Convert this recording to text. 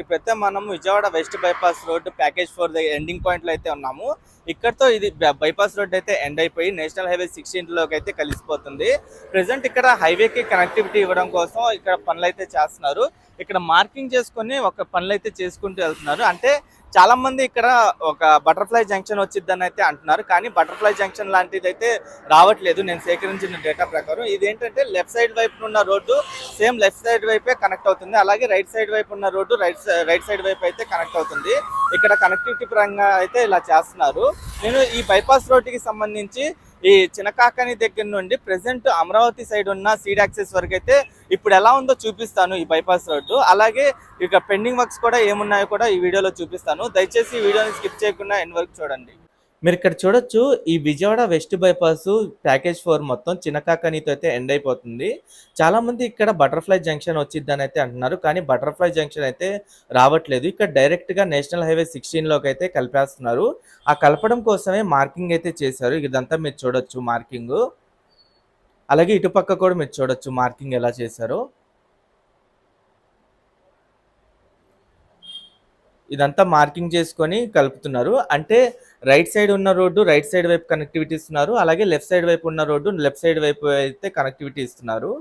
ఇప్పుడైతే మనం Vijayawada west bypass road package four ending పాయింట్లో అయితే ఉన్నాము. ఇక్కడతో ఇది బైపాస్ రోడ్ అయితే ఎండ్ అయిపోయి నేషనల్ హైవే సిక్స్టీన్లోకి అయితే కలిసిపోతుంది. ప్రెసెంట్ ఇక్కడ హైవేకి కనెక్టివిటీ ఇవ్వడం కోసం ఇక్కడ పనులు అయితే చేస్తున్నారు. ఇక్కడ మార్కింగ్ చేసుకొని ఒక పనులు అయితే చేసుకుంటూ వెళ్తున్నారు. అంటే చాలా మంది ఇక్కడ ఒక బటర్ఫ్లై జంక్షన్ వచ్చిద్దని అయితే అంటున్నారు. కానీ బటర్ఫ్లై జంక్షన్ లాంటిది అయితే రావట్లేదు. నేను సేకరించిన డేటా ప్రకారం ఇది ఏంటంటే లెఫ్ట్ సైడ్ వైపు ఉన్న రోడ్డు సేమ్ లెఫ్ట్ సైడ్ వైపే కనెక్ట్ అవుతుంది. అలాగే రైట్ సైడ్ వైపు ఉన్న రోడ్డు రైట్ రైట్ సైడ్ వైపు అయితే కనెక్ట్ అవుతుంది. ఇక్కడ కనెక్టివిటీ పరంగా అయితే ఇలా చేస్తున్నారు. నేను ఈ బైపాస్ రోడ్డుకి సంబంధించి ఈ చినకాకని దగ్గర నుండి ప్రెసెంట్ అమరావతి సైడ్ ఉన్న సీడ్ యాక్సెస్ వరకు అయితే ఇప్పుడు ఎలా ఉందో చూపిస్తాను ఈ బైపాస్ రోడ్డు అలాగే ఇక పెండింగ్ వర్క్స్ కూడా ఏమున్నాయో కూడా ఈ వీడియోలో చూపిస్తాను. దయచేసి ఈ వీడియోని స్కిప్ చేయకుండా ఎండ్ వరకు చూడండి. మీరు ఇక్కడ చూడొచ్చు ఈ Vijayawada west bypass package four మొత్తం చిన్నకాకనీతో అయితే ఎండ్ అయిపోతుంది. చాలామంది ఇక్కడ బటర్ఫ్లై జంక్షన్ వచ్చిద్దని అయితే అంటున్నారు కానీ బటర్ఫ్లై జంక్షన్ అయితే రావట్లేదు. ఇక్కడ డైరెక్ట్గా నేషనల్ హైవే సిక్స్టీన్లోకి అయితే కలిపేస్తున్నారు. ఆ కలపడం కోసమే మార్కింగ్ అయితే చేశారు. ఇదంతా మీరు చూడొచ్చు మార్కింగ్. అలాగే ఇటుపక్క కూడా మీరు చూడొచ్చు మార్కింగ్ ఎలా చేశారో. ఇదంతా మార్కింగ్ చేసుకొని కలుపుతున్నారు. అంటే రైట్ సైడ్ ఉన్న రోడ్డు రైట్ సైడ్ వైపు కనెక్టివిటీ ఇస్తున్నారు. అలాగే లెఫ్ట్ సైడ్ వైపు ఉన్న రోడ్డు లెఫ్ట్ సైడ్ వైపు అయితే కనెక్టివిటీ ఇస్తున్నారు.